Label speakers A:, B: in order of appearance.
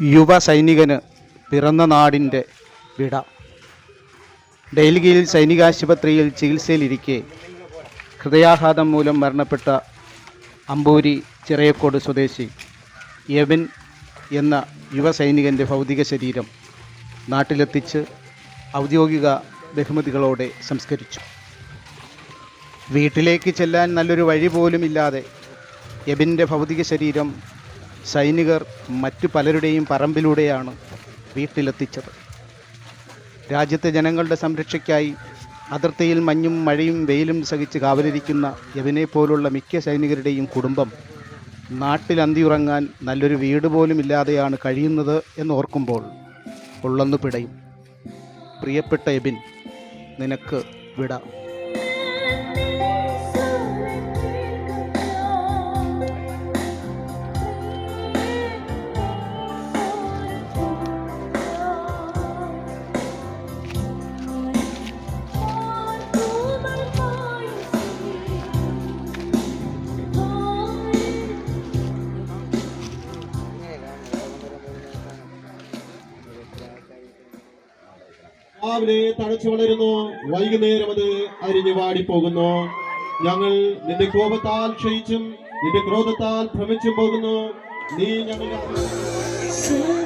A: യുവ സൈനികന് പിറന്ന നാടിന്റെ വിട. ഡൽഹിയിൽ സൈനികാശുപത്രിയിൽ ചികിത്സയിലിരിക്കെ ഹൃദയാഘാതം മൂലം മരണപ്പെട്ട അമ്പൂരി ചിറയക്കോട് സ്വദേശി യവൻ എന്ന യുവ സൈനികന്റെ ഭൗതിക ശരീരം നാട്ടിലെത്തിച്ച് ഔദ്യോഗിക ബഹുമതികളോടെ സംസ്കരിച്ചു. വീട്ടിലേക്ക് ചെല്ലാൻ നല്ലൊരു വഴി പോലും ഇല്ലാതെ യബിന്റെ ഭൗതിക ശരീരം സൈനികർ മറ്റു പലരുടെയും പറമ്പിലൂടെയാണ് വീട്ടിലെത്തിച്ചത്. രാജ്യത്തെ ജനങ്ങളുടെ സംരക്ഷയ്ക്കായി അതിർത്തിയിൽ മഞ്ഞും മഴയും വെയിലും സഹിച്ച് കാവലിരിക്കുന്ന യവനെ പോലുള്ള മിക്ക സൈനികരുടെയും കുടുംബം നാട്ടിൽ അന്തിയുറങ്ങാൻ നല്ലൊരു വീട് പോലും ഇല്ലാതെയാണ് കഴിയുന്നത് എന്നോർക്കുമ്പോൾ ഉള്ളന്നു പിടയും. പ്രിയപ്പെട്ട എബിൻ നിനക്ക് വിട.
B: രാവിലെ തഴച്ചു വളരുന്നു. വൈകുന്നേരം അത് അരിഞ്ഞു വാടിപ്പോകുന്നു. ഞങ്ങൾ നിന്റെ കോപത്താൽ ക്ഷയിച്ചും നിന്റെ ക്രോധത്താൽ ഭ്രമിച്ചും പോകുന്നു. നീ
C: Say